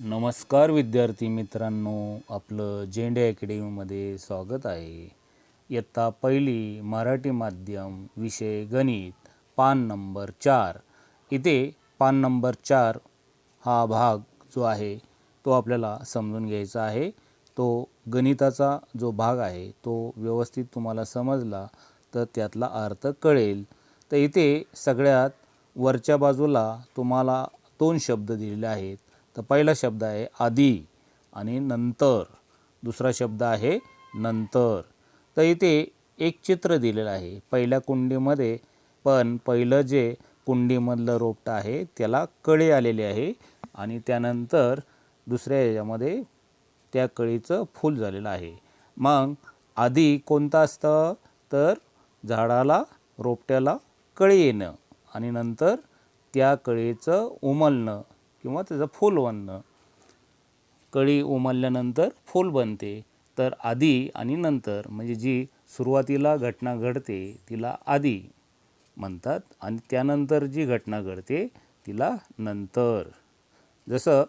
नमस्कार विद्यार्थी मित्रांनो आपलं जेंडे अकॅडमीमध्ये स्वागत आहे. इयत्ता पहिली मराठी माध्यम विषय गणित पान नंबर चार. इथे पान नंबर चार हा भाग जो आहे तो आपल्याला समजून घ्यायचा आहे. तो गणिताचा जो भाग आहे तो व्यवस्थित तुम्हाला समजला तर त्यातला अर्थ कळेल. तर इथे सगळ्यात वरच्या बाजूला तुम्हाला दोन शब्द दिलेले आहेत. तर पहिला शब्द आहे आधी आणि नंतर. दुसरा शब्द आहे नंतर. तर इथे एक चित्र दिलेलं आहे पहिल्या कुंडीमध्ये पण पहिलं जे कुंडीमधलं रोपटं आहे त्याला कळे आलेले आहे आणि त्यानंतर दुसऱ्या याच्यामध्ये त्या कळीचं फूल झालेलं आहे. मग आधी कोणतं असतं? तर झाडाला रोपट्याला कळी येणं आणि नंतर त्या कळीचं उमलणं. किंवा त्याचं फूल बनणं. कळी उमलल्यानंतर फूल बनते. तर आधी आणि नंतर म्हणजे जी सुरुवातीला घटना घडते तिला आधी म्हणतात आणि त्यानंतर जी घटना घडते तिला नंतर. जसं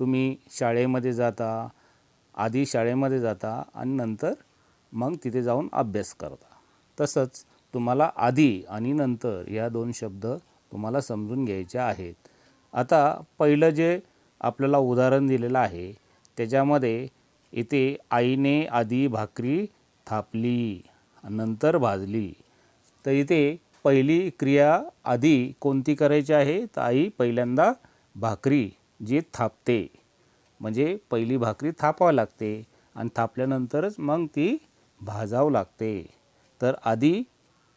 तुम्ही शाळेमध्ये जाता आधी शाळेमध्ये जाता आणि नंतर मग तिथे जाऊन अभ्यास करता. तसंच तुम्हाला आधी आणि नंतर या दोन शब्द तुम्हाला समजून घ्यायचे आहेत. आता पहिलं जे आपल्याला उदाहरण दिलेलं आहे त्याच्यामध्ये इथे आईने आधी भाकरी थापली नंतर भाजली. तर इथे पहिली क्रिया आधी कोणती करायची आहे? तर आई पहिल्यांदा भाकरी जी थापते. म्हणजे पहिली भाकरी थापावं लागते आणि थापल्यानंतरच मग ती भाजावं लागते. तर आधी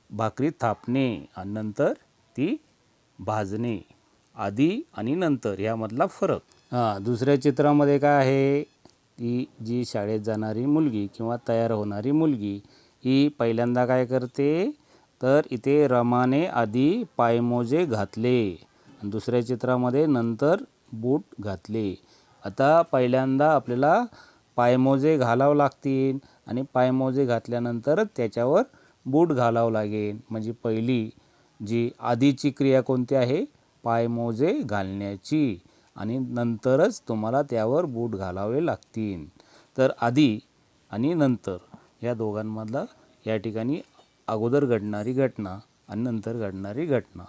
भाकरी थापणे आणि नंतर ती भाजणे. आधी आणि नंतर यामधला फरक. हां दुसऱ्या चित्रामध्ये काय आहे? ती जी शाळेत जाणारी मुलगी किंवा तयार होणारी मुलगी ही पहिल्यांदा काय करते? तर इथे रमाने आधी पायमोजे घातले. आणि दुसऱ्या चित्रामध्ये नंतर बूट घातले. आता पहिल्यांदा आपल्याला पायमोजे घालावं लागतील आणि पायमोजे घातल्यानंतर त्याच्यावर बूट घालावं लागेल. म्हणजे पहिली जी आधीची क्रिया कोणती आहे? पायमोजे घालण्याची आणि नंतरच तुम्हाला त्यावर बूट घालावे लागतील. तर आधी आणि नंतर या दोघांमधला या ठिकाणी अगोदर घडणारी घटना आणि नंतर घडणारी घटना.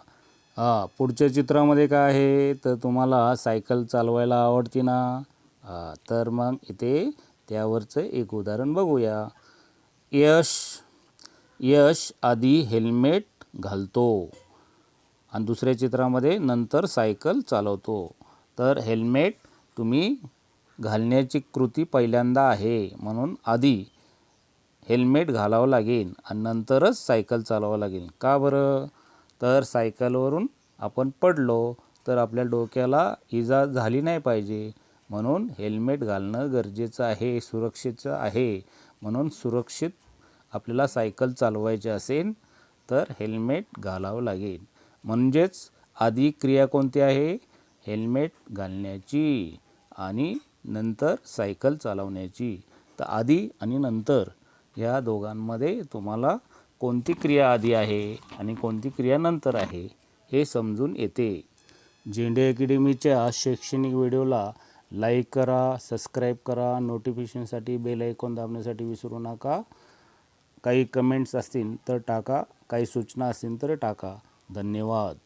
हां पुढच्या चित्रामध्ये काय आहे? तर तुम्हाला सायकल चालवायला आवडते ना? हां तर मग इथे त्यावरचं एक उदाहरण बघूया. यश यश आधी हेल्मेट घालतो. आणि दुसऱ्या चित्रामध्ये नंतर सायकल चालवतो. तर हेल्मेट तुम्ही घालण्याची कृती पहिल्यांदा आहे म्हणून आधी हेल्मेट घालावं लागेल आणि नंतरच सायकल चालवावं लागेल. का बरं? तर सायकलवरून आपण पडलो तर आपल्या डोक्याला इजा झाली नाही पाहिजे म्हणून हेल्मेट घालणं गरजेचं आहे सुरक्षेचं आहे म्हणून सुरक्षित आपल्याला सायकल चालवायची असेल तर हेल्मेट घालावं लागेल. म्हणजेच आधी क्रिया कोणती आहे? हेल्मेट घालण्याची आणि नंतर सायकल चालवण्याची. तर आधी आणि नंतर ह्या दोघांमध्ये तुम्हाला कोणती क्रिया आधी आहे आणि कोणती क्रिया नंतर आहे हे समजून येते. झेंडे अकॅडमीच्या शैक्षणिक व्हिडिओला लाईक करा सबस्क्राईब करा नोटिफिकेशनसाठी बेल ऐकून दाबण्यासाठी विसरू नका. काही कमेंट्स असतील तर टाका काही सूचना असतील तर टाका. धन्यवाद.